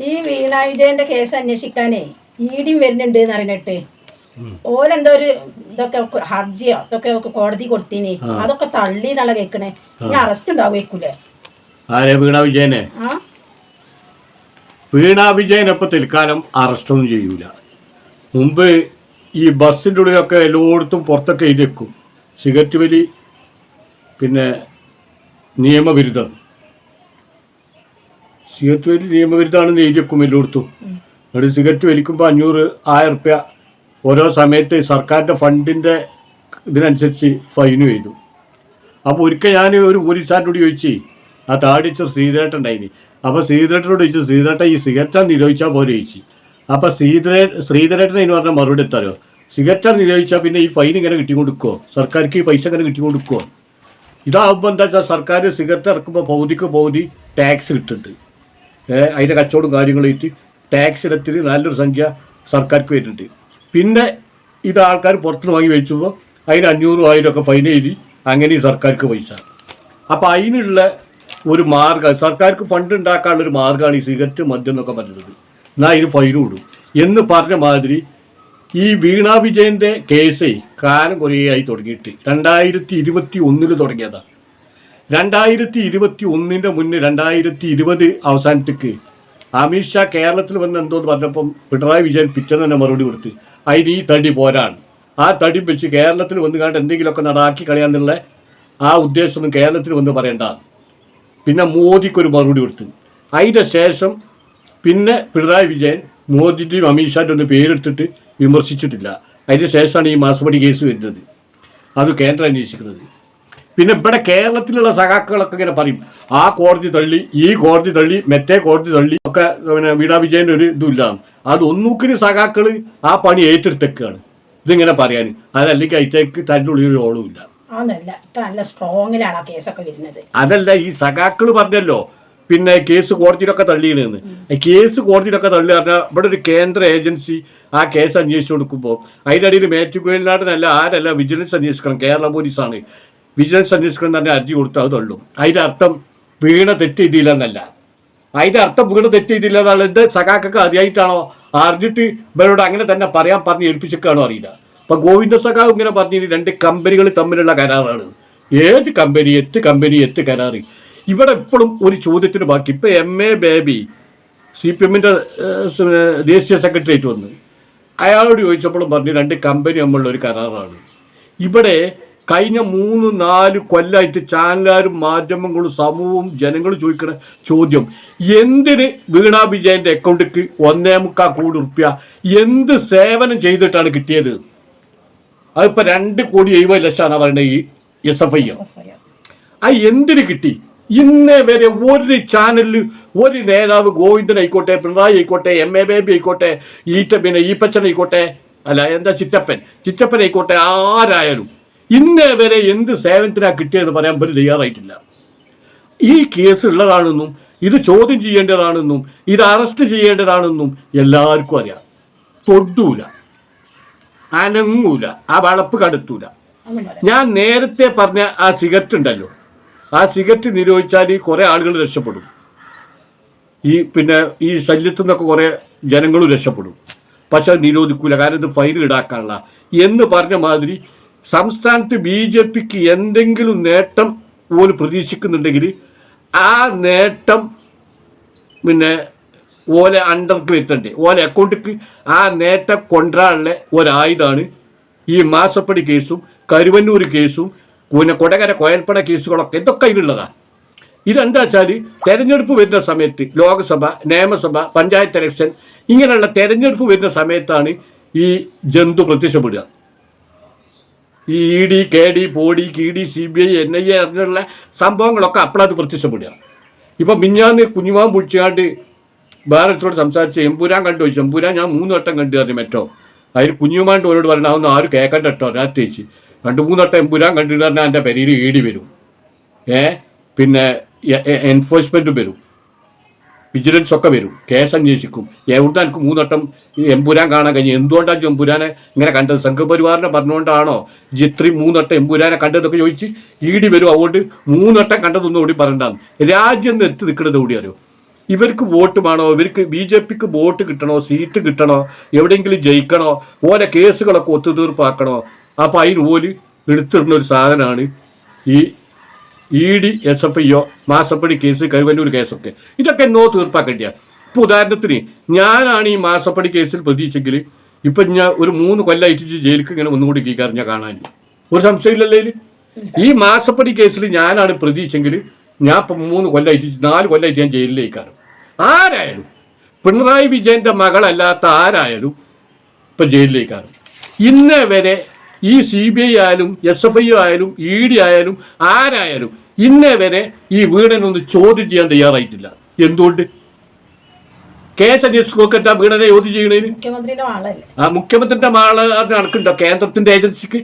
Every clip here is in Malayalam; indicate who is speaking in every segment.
Speaker 1: ഈ വീണ വിജയന്റെ കേസ് അന്വേഷിക്കാനേ ഈടിയും വരുന്നുണ്ട് എന്ന് അറിഞ്ഞിട്ട്. ഓലെന്തോ ഒരു ഇതൊക്കെ ഹർജിയോ ഇതൊക്കെ കോടതി കൊടുത്തീനി. അതൊക്കെ തള്ളി എന്നുള്ള കേക്കണേ? ഇനി അറസ്റ്റ് ഉണ്ടാവേക്കൂലേ
Speaker 2: ആരെ വീണ വിജയനെ? വീണ വിജയനപ്പം തൽക്കാലം അറസ്റ്റൊന്നും ചെയ്യൂല. മുമ്പ് ഈ ബസ്സിന്റെ ഉള്ളിലൊക്കെ എല്ലായിടത്തും പുറത്തൊക്കെ വെക്കും. സിഗരറ്റ് വലി പിന്നെ നിയമവിരുദ്ധം. സിഗരറ്റ് വലി നിയമവിരുദ്ധമാണ് എഴുതി വെക്കും എല്ലായിടത്തും എന്നിട്ട് സിഗരറ്റ് വലിക്കുമ്പോൾ അഞ്ഞൂറ് ആയിരം റുപ്യ ഓരോ സമയത്ത് സർക്കാരിന്റെ ഫണ്ടിന്റെ ഇതിനനുസരിച്ച് ഫൈന് ചെയ്തു അപ്പോൾ ഒരിക്കൽ ഞാൻ ഒരു പോലീസുകാരനോട് ചോദിച്ചു ആ താടിച്ച ശ്രീധരേട്ടൻ ഉണ്ടായിനി. അപ്പോൾ ശ്രീധരേട്ടനോട് ചോദിച്ചു ശ്രീധരേട്ടൻ ഈ സിഗരറ്റ നിരോധിച്ചാൽ പോലെ ചോദിച്ചു. അപ്പോൾ ശ്രീധരേ ശ്രീധരേട്ടൻ അതിന് പറഞ്ഞ മറുപടി എത്താലോ സിഗരറ്റ നിരോധിച്ചാൽ പിന്നെ ഈ ഫൈൻ ഇങ്ങനെ കിട്ടിക്കൊടുക്കുമോ സർക്കാർക്ക് ഈ പൈസ ഇങ്ങനെ കിട്ടിക്കൊടുക്കുമോ ഇതാകുമ്പോൾ എന്താ വെച്ചാൽ സർക്കാർ സിഗരറ്റ് ഇറക്കുമ്പോൾ പൗതിക്ക് പൗതി ടാക്സ് കിട്ടുന്നുണ്ട്. അതിന്റെ കച്ചവടം കാര്യങ്ങളായിട്ട് ടാക്സ് ഇനത്തിൽ നല്ലൊരു സംഖ്യ സർക്കാർക്ക് വരുന്നുണ്ട്. പിന്നെ ഇത് ആൾക്കാർ പുറത്തുനിന്ന് വാങ്ങി വെച്ചുമ്പോൾ അതിന് അഞ്ഞൂറും ആയിരം ഒക്കെ ഫൈൻ എഴുതി അങ്ങനെ ഈ സർക്കാർക്ക് പൈസ. അപ്പോൾ അതിനുള്ള ഒരു മാർഗം സർക്കാർക്ക് ഫണ്ട് ഉണ്ടാക്കാനുള്ള ഒരു മാർഗമാണ് ഈ സിഗരറ്റ് മദ്യം എന്നൊക്കെ പറയുന്നത് എന്നാൽ അതിന് ഫൈനും ഇടും എന്ന് പറഞ്ഞ മാതിരി ഈ വീണാ വിജയന്റെ കേസ് കാലം കുറേ ആയി തുടങ്ങിയിട്ട്. രണ്ടായിരത്തി ഇരുപത്തി ഒന്നിൽ തുടങ്ങിയതാണ് രണ്ടായിരത്തി ഇരുപത്തി ഒന്നിന്റെ മുന്നേ രണ്ടായിരത്തി ഇരുപത് അവസാനത്തേക്ക് അമിത്ഷാ കേരളത്തിൽ വന്ന് എന്തോന്ന് പറഞ്ഞപ്പം പിണറായി വിജയൻ പിറ്റേന്ന് തന്നെ മറുപടി കൊടുത്ത് അതിന് ഈ തടി പോരാണ്. ആ തടി വെച്ച് കേരളത്തിൽ വന്ന് കണ്ട് എന്തെങ്കിലുമൊക്കെ നടാക്കി കളയാന്നുള്ള ആ ഉദ്ദേശമൊന്നും കേരളത്തിൽ വന്ന് പറയണ്ട. പിന്നെ മോദിക്കൊരു മറുപടി കൊടുത്തു. അതിന്റെ ശേഷം പിന്നെ പിണറായി വിജയൻ മോദിന്റെയും അമിത്ഷാന്റെ ഒന്ന് പേരെടുത്തിട്ട് വിമർശിച്ചിട്ടില്ല. അതിന് ശേഷമാണ് ഈ മാസപടി കേസ് വരുന്നത്. അത് കേന്ദ്രം അന്വേഷിക്കുന്നത്. പിന്നെ ഇവിടെ കേരളത്തിലുള്ള സഖാക്കളൊക്കെ ഇങ്ങനെ പറയും ആ കോടതി തള്ളി ഈ കോടതി തള്ളി മറ്റേ കോടതി തള്ളി ഒക്കെ പിന്നെ വീടാ വിജയന്റെ ഒരു ഇതുമില്ല. അത് ഒന്നൂക്കിന് സഖാക്കൾ ആ പണി ഏറ്റെടുത്തേക്കാണ്. ഇതിങ്ങനെ പറയാൻ അതല്ലെങ്കിൽ അതിലേക്ക് തന്റെ ഉള്ളിൽ ഒരു ഓളവുമില്ല. അതല്ല ഈ സഖാക്കൾ പറഞ്ഞല്ലോ പിന്നെ കേസ് കോടതിയിലൊക്കെ തള്ളിയിടുന്നു. കേസ് കോടതിയിലൊക്കെ തള്ളി പറഞ്ഞാൽ ഇവിടെ ഒരു കേന്ദ്ര ഏജൻസി ആ കേസ് അന്വേഷിച്ചു കൊടുക്കുമ്പോൾ അതിന്റെ അടിയിൽ മേറ്റുകുഴലിനാടനല്ല ആരല്ല വിജിലൻസ് അന്വേഷിക്കണം കേരള പോലീസാണ്. വിജിലൻസ് അന്വേഷിക്കണം പറഞ്ഞാൽ അർജി കൊടുത്താൽ അത് തള്ളും. അതിന്റെ അർത്ഥം വീണ തെറ്റ് ചെയ്തില്ലെന്നല്ല അതിന്റെ അർത്ഥം വീണ തെറ്റ് ചെയ്തില്ല എന്നുള്ള ഇത് സഖാക്കൊക്കെ അറിയായിട്ടാണോ അറിഞ്ഞിട്ട് ഇവരോട് അങ്ങനെ തന്നെ പറയാൻ പറഞ്ഞ് ഏൽപ്പിച്ചേക്കാണോ അറിയില്ല. അപ്പം ഗോവിന്ദ സഖാവ് ഇങ്ങനെ പറഞ്ഞിട്ട് രണ്ട് കമ്പനികൾ തമ്മിലുള്ള കരാറാണ്. ഏത് കമ്പനി എത്ത് കമ്പനി എത്ത് കരാറ്. ഇവിടെ എപ്പോഴും ഒരു ചോദ്യത്തിന് ബാക്കി. ഇപ്പം M A Baby C P എമ്മിന്റെ ദേശീയ സെക്രട്ടേറിയറ്റ് വന്ന്. അയാളോട് ചോദിച്ചപ്പോഴും പറഞ്ഞു രണ്ട് കമ്പനി തമ്മിലുള്ള ഒരു കരാറാണ്. ഇവിടെ കഴിഞ്ഞ മൂന്ന് നാല് കൊല്ലമായിട്ട് ചാനലുകാരും മാധ്യമങ്ങളും സമൂഹവും ജനങ്ങളും ചോദിക്കുന്ന ചോദ്യം എന്തിന് വീണ വിജയന്റെ അക്കൗണ്ടിക്ക് ഒന്നേ മുക്കാൽ കോടി റുപ്യ? എന്ത് സേവനം ചെയ്തിട്ടാണ് കിട്ടിയത്? അതിപ്പോൾ രണ്ട് കോടി എഴുപത് ലക്ഷമാണ് പറയുന്നത് ഈ എസ് എഫ് ഐ ആ എന്തിന് കിട്ടി? ഇന്നേ വരെ ഒരു ചാനലിൽ ഒരു നേതാവ് ഗോവിന്ദൻ ആയിക്കോട്ടെ പിണറായി ആയിക്കോട്ടെ എം എ ബേബി ആയിക്കോട്ടെ ഈറ്റ പിന്നെ ഈപ്പച്ചൻ ആയിക്കോട്ടെ അല്ല എന്താ ചിറ്റപ്പൻ? ചിറ്റപ്പൻ ആയിക്കോട്ടെ ആരായാലും. ഇന്നേ വരെ എന്ത് സേവനത്തിനാ കിട്ടിയെന്ന് പറയാൻ പോലും തയ്യാറായിട്ടില്ല. ഈ കേസ് ഉള്ളതാണെന്നും ഇത് ചോദ്യം ചെയ്യേണ്ടതാണെന്നും ഇത് അറസ്റ്റ് ചെയ്യേണ്ടതാണെന്നും എല്ലാവർക്കും അറിയാം. തൊടൂല. അനങ്ങൂല. ആ വളപ്പ് കടത്തൂല. ഞാൻ നേരത്തെ പറഞ്ഞ ആ സിഗരറ്റ് ഉണ്ടല്ലോ. ആ സിഗരറ്റ് നിരോധിച്ചാൽ ഈ കുറേ ആളുകൾ രക്ഷപ്പെടും. ഈ പിന്നെ ഈ ശല്യത്തു നിന്നൊക്കെ കുറേ ജനങ്ങളും രക്ഷപ്പെടും. പക്ഷെ അത് നിരോധിക്കൂല. കാരണം ഇത് ഫൈൻ ഈടാക്കാനുള്ള. എന്ന് പറഞ്ഞ മാതിരി സംസ്ഥാനത്ത് ബി ജെ പിക്ക് എന്തെങ്കിലും നേട്ടം പോലും പ്രതീക്ഷിക്കുന്നുണ്ടെങ്കിൽ ആ നേട്ടം പിന്നെ ഓലെ അണ്ടർക്ക് വരുത്തണ്ടേ. ഓലെ അക്കൗണ്ടിക്ക് ആ നേട്ടം കൊണ്ടുവരാനുള്ള ഒരായുധമാണ് ഈ മാസപ്പടി കേസും കരുവന്നൂർ കേസും പിന്നെ കൊടകര കോയൽപ്പട കേസുകളൊക്കെ ഇതൊക്കെ അതിലുള്ളതാണ് ഇതെന്താ വെച്ചാൽ തെരഞ്ഞെടുപ്പ് വരുന്ന സമയത്ത് ലോക്സഭ നിയമസഭ പഞ്ചായത്ത് ഇലക്ഷൻ ഇങ്ങനെയുള്ള തെരഞ്ഞെടുപ്പ് വരുന്ന സമയത്താണ് ഈ ജന്തു പ്രത്യക്ഷപ്പെടുക. ഈ E D K D body Ki D C B I N I A അങ്ങനെയുള്ള സംഭവങ്ങളൊക്കെ അപ്പോഴത് പ്രത്യക്ഷപ്പെടുകയാണ് ഇപ്പം മിഞ്ഞാന്ന് കുഞ്ഞുമാൻ വിളിച്ചാണ്ട് ഭാരതത്തോട് സംസാരിച്ച് എമ്പുരാൻ കണ്ടു ചോദിച്ചു. എമ്പുരാൻ ഞാൻ മൂന്ന് വട്ടം കണ്ടു പറഞ്ഞു മെറ്റോ. അതിൽ കുഞ്ഞുമാന്റെ ഓരോട് പറഞ്ഞാൽ അതൊന്നും ആരും കേൾക്കണ്ട കേട്ടോ രാത്രിച്ച് രണ്ട് മൂന്ന് വട്ടം എമ്പുരാൻ കണ്ടിട്ട് പറഞ്ഞാൽ എന്റെ പെരയിൽ ഈടി വരും. ഏ? പിന്നെ എൻഫോഴ്സ്മെന്റും വരും. വിജിലൻസ് ഒക്കെ വരും. കേസ് അന്വേഷിക്കും. എവിടുന്ന് എനിക്ക് മൂന്നട്ടം എമ്പുരാൻ കാണാൻ കഴിഞ്ഞു എന്തുകൊണ്ടാണ് എമ്പുരാനെ ഇങ്ങനെ കണ്ടത്? സംഘപരിവാറിനെ പറഞ്ഞുകൊണ്ടാണോ ഇത്രയും മൂന്നട്ടം എമ്പുരാനെ കണ്ടതൊക്കെ ചോദിച്ച് ഈടി വരും. അതുകൊണ്ട് മൂന്നട്ടം കണ്ടതൊന്നും കൂടി പറയണ്ടാന്ന്. രാജ്യം എത്തി നിൽക്കുന്നത് കൂടി അറിയോ? ഇവർക്ക് വോട്ട് വേണോ? ഇവർക്ക് ബി ജെ പിക്ക് വോട്ട് കിട്ടണോ? സീറ്റ് കിട്ടണോ? എവിടെയെങ്കിലും ജയിക്കണോ? ഓരോ കേസുകളൊക്കെ ഒത്തുതീർപ്പാക്കണോ? അപ്പോൾ അതിന് പോലും എടുത്തിടുന്ന ഒരു സാധനമാണ് ഈ E D S F I O മാസപ്പടി കേസ് കരുവന്നൂർ കേസൊക്കെ. ഇതൊക്കെ എന്നോ തീർപ്പാക്കേണ്ടിയ. ഇപ്പോൾ ഉദാഹരണത്തിന് ഞാനാണ് ഈ മാസപ്പടി കേസിൽ പ്രതീക്ഷിച്ചെങ്കിൽ ഇപ്പം ഞാൻ ഒരു മൂന്ന് കൊല്ലമായിട്ട് ജയിലിക്ക് ഇങ്ങനെ ഒന്നുകൂടി കീക്കാറ് ഞാൻ കാണാൻ ഒരു സംശയമില്ലല്ലേ ഈ മാസപ്പടി കേസിൽ ഞാനാണ് പ്രതീക്ഷിച്ചെങ്കിൽ ഞാൻ ഇപ്പം മൂന്ന് കൊല്ലമായിട്ട് നാല് കൊല്ലമായിട്ട് ഞാൻ ജയിലിലേക്കാണ് ആരായാലും പിണറായി വിജയന്റെ മകളല്ലാത്ത ആരായാലും ഇപ്പം ജയിലിലേക്കാണ് ഇന്നേ വരെ ഈ സി ബി ഐ ആയാലും എസ് എഫ് ഐ ആയാലും ഇ ഡി ആയാലും ആരായാലും ഇന്നേ വരെ ഈ വീടനൊന്ന് ചോദ്യം ചെയ്യാൻ തയ്യാറായിട്ടില്ല. എന്തുകൊണ്ട്? കേസ് അന്വേഷിച്ചൊക്കെ എന്താ വീടനെ ചോദ്യം ചെയ്യണേന്. ആ മുഖ്യമന്ത്രിന്റെ മാൾ നടക്കുന്നുണ്ടോ കേന്ദ്രത്തിന്റെ ഏജൻസിക്ക്.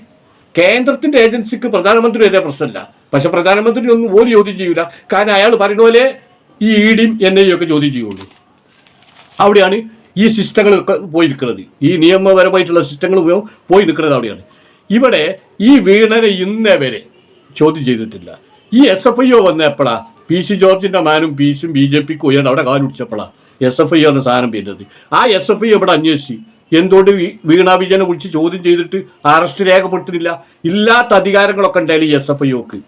Speaker 2: കേന്ദ്രത്തിന്റെ ഏജൻസിക്ക് പ്രധാനമന്ത്രി വരെ പ്രശ്നമില്ല. പക്ഷെ പ്രധാനമന്ത്രി ഒന്നും ഒരു ചോദ്യം ചെയ്യൂല. കാരണം അയാൾ പറയുന്ന പോലെ ഈ ഇഡിയും എൻ ഐ ഒക്കെ ചോദ്യം ചെയ്യുള്ളൂ. അവിടെയാണ് ഈ സിസ്റ്റങ്ങളൊക്കെ പോയി നിൽക്കുന്നത് ഈ നിയമപരമായിട്ടുള്ള സിസ്റ്റങ്ങൾ പോയി നിൽക്കുന്നത് അവിടെയാണ്. ഇവിടെ ഈ വീണനെ ഇന്നേ വരെ ചോദ്യം ചെയ്തിട്ടില്ല. ഈ എസ് എഫ് ഐ ഒ വന്ന എപ്പോഴാ പി സി ജോർജിന്റെ മാനും പി സിയും ബി ജെ പിക്ക് ഉയർന്ന അവിടെ കാലുടിച്ചപ്പോഴാണ് എസ് എഫ് ഐ എന്ന സാധനം പേരുന്നത് ആ എസ് എഫ് ഐ ഇവിടെ അന്വേഷിച്ച് എന്തുകൊണ്ട് വീണ വിജയനെ വിളിച്ച് ചോദ്യം ചെയ്തിട്ട് അറസ്റ്റ് രേഖപ്പെടുത്തുന്നില്ല? ഇല്ലാത്ത അധികാരങ്ങളൊക്കെ ഉണ്ടായാലും എസ് എഫ് ഐ ഒക്ക്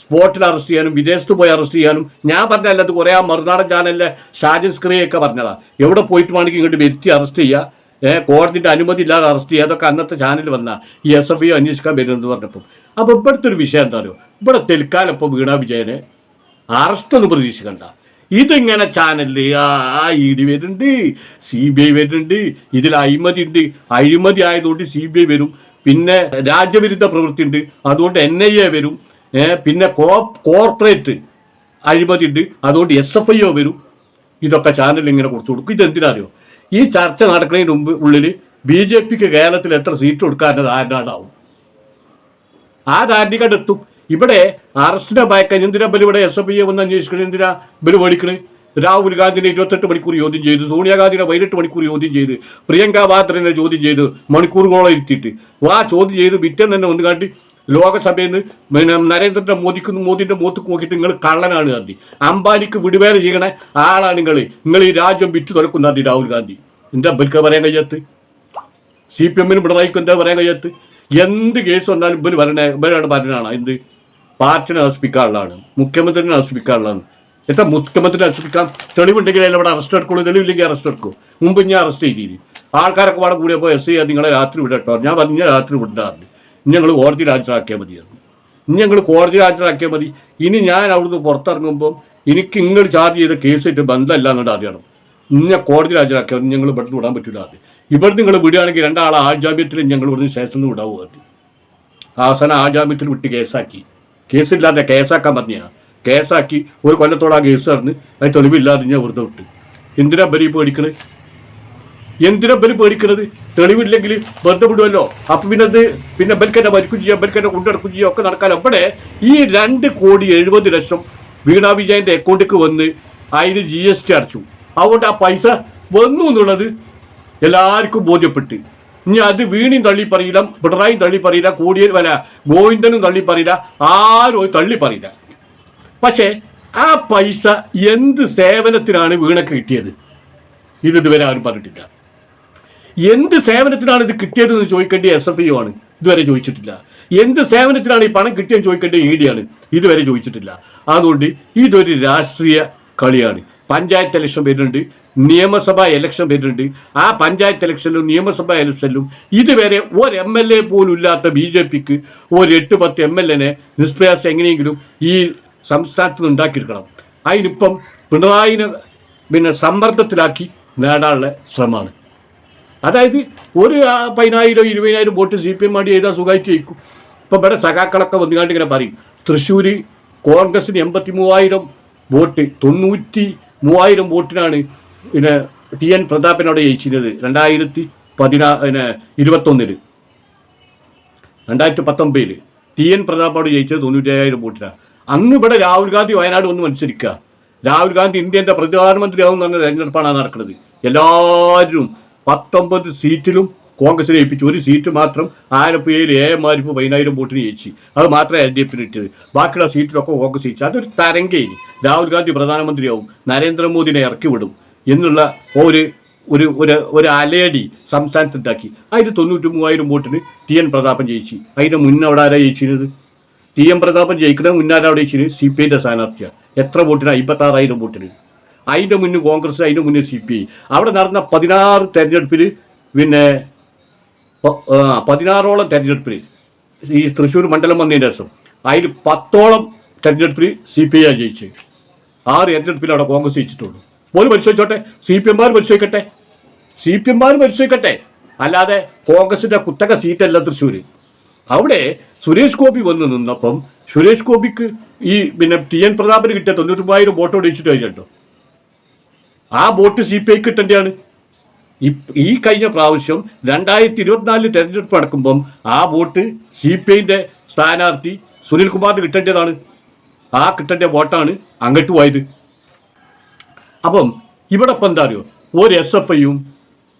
Speaker 2: സ്പോട്ടിൽ അറസ്റ്റ് ചെയ്യാനും വിദേശത്ത് പോയി അറസ്റ്റ് ചെയ്യാനും ഞാൻ പറഞ്ഞല്ല അത് കുറേ ആ മറുനാടൻ ചാനലിലെ ഷാജൻ സ്ക്രിയൊക്കെ പറഞ്ഞതാണ് എവിടെ പോയിട്ട് വേണമെങ്കിൽ ഇങ്ങോട്ട് വരുത്തി അറസ്റ്റ് ചെയ്യുക കോടതിന്റെ അനുമതി ഇല്ലാതെ അറസ്റ്റ് ചെയ്യുക അന്നത്തെ ചാനൽ വന്ന ഈ എസ് എഫ് ഐ അന്വേഷിക്കാൻ വരുമെന്ന് പറഞ്ഞപ്പോൾ അപ്പോൾ ഇവിടുത്തെ ഒരു വിഷയം എന്താ പറയുക ഇവിടെ തെൽക്കാലപ്പം വീണ വിജയനെ അറസ്റ്റ് ഒന്നും പ്രതീക്ഷിക്കണ്ട. ഇതിങ്ങനെ ചാനലിൽ ആ ഇ ഡി വരുന്നുണ്ട് സി ബി ഐ വരുന്നുണ്ട് ഇതിൽ അഴിമതി ഉണ്ട്. അഴിമതി ആയതുകൊണ്ട് സി ബി ഐ വരും. പിന്നെ രാജ്യവിരുദ്ധ പ്രവൃത്തി ഉണ്ട്. അതുകൊണ്ട് എൻ ഐ എ വരും. പിന്നെ കോ കോർപ്പറേറ്റ് അഴിമതി ഉണ്ട്. അതുകൊണ്ട് എസ് എഫ് ഐ ഒ വരും. ഇതൊക്കെ ചാനലിൽ ഇങ്ങനെ കൊടുത്തു കൊടുക്കും. ഇതെന്തിനാ അറിയോ? ഈ ചർച്ച നടക്കുന്നതിന് മുമ്പ് ഉള്ളിൽ ബി ജെ പിക്ക് കേരളത്തിൽ എത്ര സീറ്റ് കൊടുക്കാന്റെ ധാരണ ആ ധാരണക്കാട് എത്തും ഇവിടെ അറസ്റ്റിനെ ഭയക്കാൻ എന്തിനാ ബലി ഇവിടെ എസ് എഫ് ഐ വന്ന് അന്വേഷിക്കണം? എന്തിനാ ബലി മേടിക്കണേ? രാഹുൽ ഗാന്ധിനെ ഇരുപത്തെട്ട് മണിക്കൂർ ചോദ്യം ചെയ്തു സോണിയാഗാന്ധിനെ പതിനെട്ട് മണിക്കൂർ ചോദ്യം ചെയ്ത് പ്രിയങ്ക വാദ്രനെ ചോദ്യം ചെയ്ത് മണിക്കൂറുകളോളം ഇരുത്തിയിട്ട്. ആ ചോദ്യം ചെയ്ത് വിറ്റം തന്നെ ഒന്ന് കാട്ടി ലോകസഭയിൽ നിന്ന് പിന്നെ നരേന്ദ്ര മോദിക്ക് മോദിന്റെ മോത്ത് നോക്കിയിട്ട് നിങ്ങൾ കള്ളനാണ് ഗാന്ധി. അംബാനിക്ക് വിടുവേല ചെയ്യണ ആളാണ് നിങ്ങൾ. നിങ്ങൾ ഈ രാജ്യം വിറ്റു തുറക്കുന്ന ഗാന്ധി രാഹുൽ ഗാന്ധി. എന്താ ബൽക്ക പറയാൻ കഴിയാത്ത സി പി എമ്മിന് പിണറായിക്ക് എന്താ പറയാൻ കഴിയാത്ത എന്ത് കേസ് വന്നാലും ഇവർ പറയണ ഇവരാണ് ഭരണമാണ് എന്ത്? പാർട്ടിനെ നശിപ്പിക്കാനുള്ളതാണ് മുഖ്യമന്ത്രിനെ നശിപ്പിക്കാനുള്ളതാണ് എത്ര മുഖ്യമന്ത്രിനെ നശിപ്പിക്കാൻ? തെളിവുണ്ടെങ്കിൽ അതിൽ ഇവിടെ അറസ്റ്റ് എടുക്കുള്ളൂ. തെളിവില്ലെങ്കിൽ അറസ്റ്റ് എടുക്കും. മുമ്പ് ഞാൻ അറസ്റ്റ് ചെയ്തിരി ആൾക്കാരൊക്കെ പാടെ കൂടിയപ്പോൾ എസ് ഐ നിങ്ങളെ രാത്രി വിടട്ടോ. ഞാൻ പറഞ്ഞ രാത്രി വിടാറുണ്ട് ഞങ്ങൾ കോടതി ഹാജരാക്കിയാൽ മതിയായിരുന്നു. ഞങ്ങൾ കോടതി ഹാജരാക്കിയാൽ മതി. ഇനി ഞാൻ അവിടുന്ന് പുറത്തിറങ്ങുമ്പോൾ എനിക്ക് ഇങ്ങോട്ട് ചാർജ് ചെയ്ത കേസായിട്ട് ബന്ധമല്ല എന്നുള്ളത് അറിയണം. ഇന്നെ കോടതി ഹാജരാക്കിയാൽ ഞങ്ങൾ ഇവിടുന്ന് വിടാൻ പറ്റില്ല അത് ഇവിടെ നിങ്ങൾ വിടുകയാണെങ്കിൽ രണ്ടാളെ ആജാമ്യത്തിൽ ഞങ്ങൾ ഇവിടുന്ന് സ്റ്റേഷനിൽ വിടാവുക അത് അവസാനം ആജാമ്യത്തിൽ വിട്ട് കേസാക്കി. കേസില്ലാതെ കേസാക്കാൻ പറഞ്ഞാൽ കേസാക്കി ഒരു കൊല്ലത്തോളം ആ കേസ് പറഞ്ഞ് അത് തെളിവില്ലാതെ ഞാൻ വെറുതെ വിട്ട്. എന്തിനാ ബലി പേടിക്കണത് എന്തിനാ ബലി പേടിക്കുന്നത് തെളിവില്ലെങ്കിൽ വെറുതെ വിടുമല്ലോ അപ്പൊ പിന്നെ അത് പിന്നെ ബൽക്കന്നെ മരിക്കും ചെയ്യാം ബൽക്കന്നെ കൊണ്ടെടുക്കും ചെയ്യാം ഒക്കെ നടക്കാൻ അവിടെ ഈ രണ്ട് കോടി എഴുപത് ലക്ഷം വീണാ വിജയന്റെ അക്കൗണ്ടിലേക്ക് വന്ന് അതിന് ജി എസ് ടി അടച്ചു. അതുകൊണ്ട് ആ പൈസ വന്നു എന്നുള്ളത് എല്ലാവർക്കും ബോധ്യപ്പെട്ട്. ഇനി അത് വീണിയും തള്ളി പറയില്ല പിണറായി തള്ളി പറയില്ല കോടിയ വല ഗോവിന്ദനും തള്ളി പറയില്ല ആരും തള്ളി പറയില്ല. പക്ഷേ ആ പൈസ എന്ത് സേവനത്തിനാണ് വീണക്ക് കിട്ടിയത്? ഇത് ഇതുവരെ ആരും പറഞ്ഞിട്ടില്ല. എന്ത് സേവനത്തിനാണ് ഇത് കിട്ടിയതെന്ന് ചോദിക്കേണ്ടത് എസ് എഫ് ഐ ആണ് ഇതുവരെ ചോദിച്ചിട്ടില്ല. എന്ത് സേവനത്തിനാണ് ഈ പണം കിട്ടിയെന്ന് ചോദിക്കേണ്ട ഇ ഡി ആണ് ഇതുവരെ ചോദിച്ചിട്ടില്ല. അതുകൊണ്ട് ഇതൊരു രാഷ്ട്രീയ കളിയാണ്. പഞ്ചായത്ത് ഇലക്ഷൻ വരുന്നുണ്ട് നിയമസഭാ ഇലക്ഷൻ വരുന്നുണ്ട്. ആ പഞ്ചായത്ത് ഇലക്ഷനിലും നിയമസഭാ ഇലക്ഷനിലും ഇതുവരെ ഒരു എം എൽ എ പോലും ഇല്ലാത്ത ബി ജെ പിക്ക് ഒരു എട്ട് പത്ത് എം എൽ എനെ നിഷ്പ്രയാസം എങ്ങനെയെങ്കിലും ഈ സംസ്ഥാനത്ത് നിന്ന് ഉണ്ടാക്കിയെടുക്കണം. അതിനിപ്പം പിണറായിനെ പിന്നെ സമ്മർദ്ദത്തിലാക്കി നേടാനുള്ള ശ്രമമാണ്. അതായത് ഒരു പതിനായിരം ഇരുപതിനായിരം വോട്ട് സി പി എം വേണ്ടി ചെയ്താൽ സുഖമായിട്ട് ജയിക്കും. ഇപ്പം ഇവിടെ സഖാക്കളൊക്കെ വന്നുകാണ്ട് ഇങ്ങനെ പറയും തൃശ്ശൂർ കോൺഗ്രസിന് എൺപത്തി മൂവായിരം വോട്ട് തൊണ്ണൂറ്റി മൂവായിരം വോട്ടിനാണ് പിന്നെ ടി എൻ പ്രതാപനോട് ജയിച്ചിരുന്നത് രണ്ടായിരത്തി പതിനാ പിന്നെ ഇരുപത്തൊന്നിൽ രണ്ടായിരത്തി പത്തൊമ്പതിൽ ടി എൻ പ്രതാപോട് ജയിച്ചത് തൊണ്ണൂറ്റയ്യായിരം വോട്ടിനാണ്. അന്ന് ഇവിടെ രാഹുൽ ഗാന്ധി വയനാട് വന്ന് മത്സരിക്കുക. രാഹുൽ ഗാന്ധി ഇന്ത്യന്റെ പ്രധാനമന്ത്രിയാവും എന്ന് പറഞ്ഞ തെരഞ്ഞെടുപ്പാണ് നടക്കുന്നത്. എല്ലാവരും പത്തൊമ്പത് സീറ്റിലും കോൺഗ്രസിനെ ഏൽപ്പിച്ചു ഒരു സീറ്റ് മാത്രം ആലപ്പുഴയിൽ എ എം ആരിഫ് പതിനായിരം വോട്ടിന് ജയിച്ചു. അത് മാത്രമേ എൽ ഡി എഫിന് കിട്ടിയത്. ബാക്കിയുള്ള സീറ്റിലൊക്കെ കോൺഗ്രസ് ജയിച്ചു. അതൊരു തരംഗേനി. രാഹുൽ ഗാന്ധി പ്രധാനമന്ത്രിയാവും. നരേന്ദ്രമോദിനെ ഇറക്കി വിടും എന്നുള്ള ഒരു ഒരു ഒരു ഒരു അലയടി സംസ്ഥാനത്തുണ്ടാക്കി. അതിന് തൊണ്ണൂറ്റി മൂവായിരം വോട്ടിന് ടി എൻ പ്രതാപൻ ജയിച്ചു. അതിന് മുന്നേ അവിടെ ആരാ ജയിച്ചിരുന്നത്? ടി എം പ്രതാപൻ ജയിക്കുന്ന മുന്നാരെ ജയിച്ചിരുന്നത്? സി പി ഐന്റെ സ്ഥാനാർത്ഥിയാണ് എത്ര വോട്ടിന്? അമ്പത്താറായിരം വോട്ടിന്. അതിന്റെ മുന്നേ കോൺഗ്രസ് അതിന്റെ മുന്നേ സി പി ഐ. അവിടെ നടന്ന പതിനാറ് തെരഞ്ഞെടുപ്പിൽ പിന്നെ പതിനാറോളം തെരഞ്ഞെടുപ്പിൽ ഈ തൃശ്ശൂർ മണ്ഡലം വന്നതിന് ശേഷം അതിൽ പത്തോളം തെരഞ്ഞെടുപ്പിൽ സി പി ഐ ജയിച്ച്. ആറ് തെരഞ്ഞെടുപ്പിൽ അവിടെ കോൺഗ്രസ് ജയിച്ചിട്ടുള്ളൂ. പോലും പരിശോധിച്ചോട്ടെ സി പി എംമാർ പരിശോധിക്കട്ടെ സി പി എംമാർ പരിശോധിക്കട്ടെ അല്ലാതെ കോൺഗ്രസിന്റെ കുത്തക സീറ്റല്ല തൃശ്ശൂർ അവിടെ സുരേഷ് ഗോപി വന്ന് നിന്നപ്പം സുരേഷ് ഗോപിക്ക് ഈ പിന്നെ ടി എൻ പ്രതാപന് കിട്ടിയ തൊണ്ണൂറ്റി മൂവായിരം വോട്ട് ഒടിച്ചിട്ട് കഴിഞ്ഞിട്ടോ ആ വോട്ട് സി പി ഐ കിട്ടേണ്ടതാണ്. ഈ കഴിഞ്ഞ പ്രാവശ്യം രണ്ടായിരത്തി ഇരുപത്തിനാലിൽ തെരഞ്ഞെടുപ്പ് നടക്കുമ്പം ആ വോട്ട് സി പി ഐന്റെ സ്ഥാനാർത്ഥി സുനിൽകുമാറിന് കിട്ടേണ്ടതാണ്. ആ കിട്ടേണ്ട വോട്ടാണ് അങ്ങോട്ട് പോയത്. അപ്പം ഇവിടെ ഇപ്പം എന്താ അറിയോ? ഒരു എസ് എഫ് ഐയും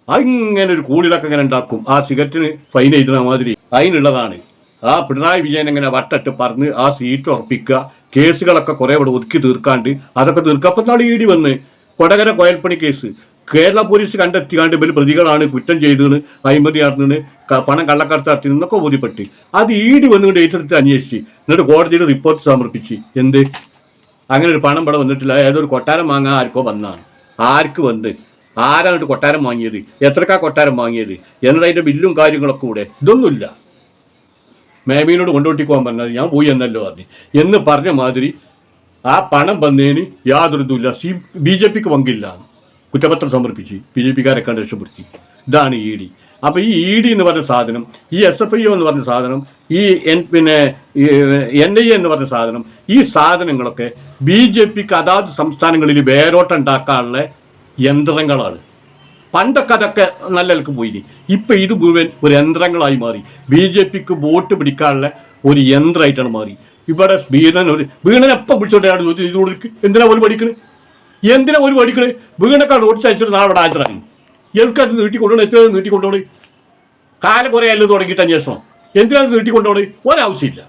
Speaker 2: അങ്ങനെ ഒരു കൂടിലൊക്കെ ഇങ്ങനെ ഉണ്ടാക്കും. ആ സിഗരറ്റിന് ഫൈൻ എഴുതുന്ന മാതിരി. അതിനുള്ളതാണ്. ആ പിണറായി വിജയൻ ഇങ്ങനെ വട്ടിട്ട് പറഞ്ഞ് ആ സീറ്റ് ഉറപ്പിക്കുക. കേസുകളൊക്കെ കുറേ ഇവിടെ ഒതുക്കി തീർക്കാണ്ട്. അതൊക്കെ തീർക്കുക അപ്പം ഇടി വന്ന് കൊടകര കോയൽപ്പണി കേസ്. കേരള പോലീസ് കണ്ടെത്തിക്കാണ്ട് ഇവർ പ്രതികളാണ് കുറ്റം ചെയ്തതെന്ന് അഴിമതി നടന്നതിന് പണം കള്ളക്കടത്ത് നടത്തി എന്നൊക്കെ ബോധ്യപ്പെട്ട്. അത് ഈടി വന്നുകൊണ്ട് ഏറ്റെടുത്ത് അന്വേഷിച്ച്. എന്നിട്ട് കോടതിയിൽ റിപ്പോർട്ട് സമർപ്പിച്ച്. എന്ത്? അങ്ങനെ ഒരു പണം ഇവിടെ വന്നിട്ടില്ല. ഏതൊരു കൊട്ടാരം വാങ്ങാൻ ആർക്കോ വന്നാണ് ആർക്ക് വന്ന്? ആരാണ് കൊട്ടാരം വാങ്ങിയത്? എത്രക്കാ കൊട്ടാരം വാങ്ങിയത്? എന്നിട്ട് അതിന്റെ ബില്ലും കാര്യങ്ങളൊക്കെ കൂടെ? ഇതൊന്നുമില്ല. മേമീനോട് കൊണ്ടുപോട്ടിക്കോൻ പറഞ്ഞത് ഞാൻ പോയി എന്നല്ലോ പറഞ്ഞു. എന്ന് പറഞ്ഞ മാതിരി ആ പണം വന്നതിന് യാതൊരു ഇതുമില്ല. സി ബി ജെ പിക്ക് പങ്കില്ല. കുറ്റപത്രം സമർപ്പിച്ച് ബി ജെ പിക്കാരെ കണ്ട് രക്ഷപ്പെടുത്തി. ഇതാണ് ഇ ഡി. അപ്പോൾ ഈ ഇ ഡി എന്ന് പറഞ്ഞ സാധനം ഈ എസ് എഫ് ഐ ഒ എന്ന് പറഞ്ഞ സാധനം ഈ എൻ പിന്നെ എൻ ഐ എ എന്ന് പറഞ്ഞ സാധനം ഈ സാധനങ്ങളൊക്കെ ബി ജെ പിക്ക് അതാത് സംസ്ഥാനങ്ങളിൽ വേരോട്ടുണ്ടാക്കാനുള്ള യന്ത്രങ്ങളാണ്. പണ്ടൊക്കെ അതൊക്കെ നല്ല നിലയ്ക്ക് പോയി ഇപ്പം ഇത് മുഴുവൻ ഒരു യന്ത്രങ്ങളായി മാറി. ബി ജെ പിക്ക് വോട്ട് പിടിക്കാനുള്ള ഒരു യന്ത്രമായിട്ടാണ് മാറി. ഇവിടെ വീണൻ ഒരു വീണൻ എപ്പം പിടിച്ചോണ്ടാണ് ചോദിച്ചത് ഇത് കൊടുക്ക്. എന്തിനാ ഒരു പഠിക്കണേ എന്തിനാ ഒരു പഠിക്കണേ വീണക്കാൾ ഓടിച്ച് അയച്ചിട്ട് നാളെ ഇവിടെ ഹാജരായി എനിക്കത് നീട്ടിക്കൊണ്ടുപോകണം എത്ര നീട്ടിക്കൊണ്ടുപോകണം കാലം കുറേ അല്ലെന്ന് തുടങ്ങിയിട്ട് അന്വേഷണം. എന്തിനാണ് നീട്ടിക്കൊണ്ടുപോകണം ഒരാവശ്യമില്ല.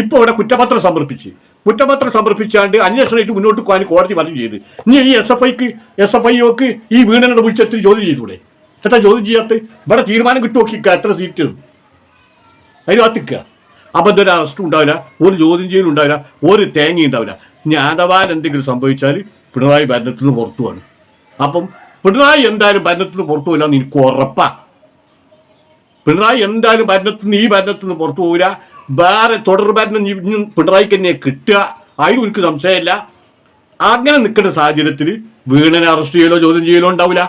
Speaker 2: ഇപ്പോൾ ഇവിടെ കുറ്റപത്രം സമർപ്പിച്ച്. കുറ്റപത്രം സമർപ്പിച്ചാണ്ട് അന്വേഷണമായിട്ട് മുന്നോട്ട് പോകാൻ കോടതി പറഞ്ഞു ചെയ്ത്. ഇനി ഈ എസ് എഫ് ഐക്ക് എസ് എഫ് ഐക്ക് ഈ വീണനോട് വിളിച്ചെത്തി ചോദ്യം ചെയ്തൂടെ എത്ര ചോദ്യം ചെയ്യാത്ത? ഇവിടെ തീരുമാനം കിട്ടു നോക്കിക്കുക എത്ര സീറ്റ്? അതിന് കാത്തിക്കുക അപ്പം അറസ്റ്റും ഉണ്ടാവില്ല ഒരു ചോദ്യം ചെയ്യലും ഉണ്ടാവില്ല ഒരു തേങ്ങ ഉണ്ടാവില്ല. ഇനി എന്തെങ്കിലും സംഭവിച്ചാൽ പിണറായി ഭരണത്തിൽ നിന്ന് പുറത്തു പോവാണ് അപ്പം പിണറായി എന്തായാലും ഭരണത്തിൽ നിന്ന് പുറത്തു പോയില്ല എനിക്ക് ഉറപ്പാണ് പിണറായി എന്തായാലും ഭരണത്തിൽ നിന്ന് ഈ ഭരണത്തിൽ നിന്ന് പുറത്തു പോകില്ല വേറെ തുടർ ഭരണം പിണറായിക്ക് തന്നെ കിട്ടുക. അതിനും എനിക്ക് സംശയമില്ല. അങ്ങനെ നിൽക്കുന്ന സാഹചര്യത്തിൽ വീണനെ അറസ്റ്റ് ചെയ്യലോ ചോദ്യം ചെയ്യലോ ഉണ്ടാവില്ല.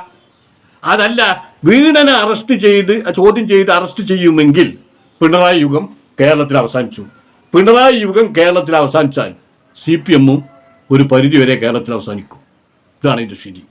Speaker 2: അതല്ല വീണനെ അറസ്റ്റ് ചെയ്ത് ചോദ്യം ചെയ്ത് അറസ്റ്റ് ചെയ്യുമെങ്കിൽ പിണറായി യുഗം കേരളത്തിൽ അവസാനിച്ചു പിണറായി യുഗം കേരളത്തിൽ അവസാനിച്ചാൽ സി പി എമ്മും ഒരു പരിധിവരെ കേരളത്തിൽ അവസാനിക്കും ഇതാണ് ഇതിന്റെ ശരി.